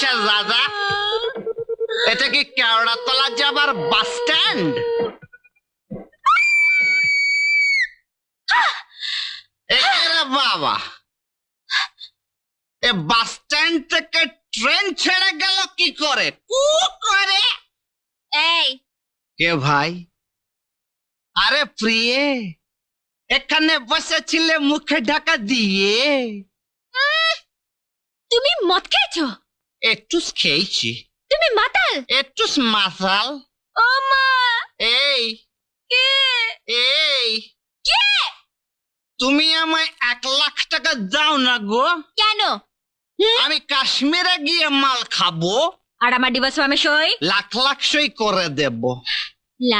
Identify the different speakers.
Speaker 1: বাদশাহ দাদা এটা কি কেওড়াতলা যাবার বাস স্ট্যান্ড? বাবা। এ বাস স্ট্যান্ড থেকে ট্রেন ছেড়ে গেল কি করে? কু করে?
Speaker 2: এই।
Speaker 1: কে ভাই? আরে প্রিয়ে এখানে বসেছিলে মুখে ঢাকা দিয়ে।
Speaker 2: তুমি মদ খেয়েছো?
Speaker 1: একটু খেয়েছি।
Speaker 2: তুমি মাতাল?
Speaker 1: একটুস মাতাল।
Speaker 2: ও মা!
Speaker 1: এই।
Speaker 2: কে?
Speaker 1: এই।
Speaker 2: কে?
Speaker 1: তুমি আমায় এক লাখ টাকা দাও না গো।
Speaker 2: কেন?
Speaker 1: আমি কাশ্মীরে গিয়ে মাল খাব।
Speaker 2: আর আমার ডিভোর্স ফর্মে সই?
Speaker 1: লাখ লাখ সই করে দেব।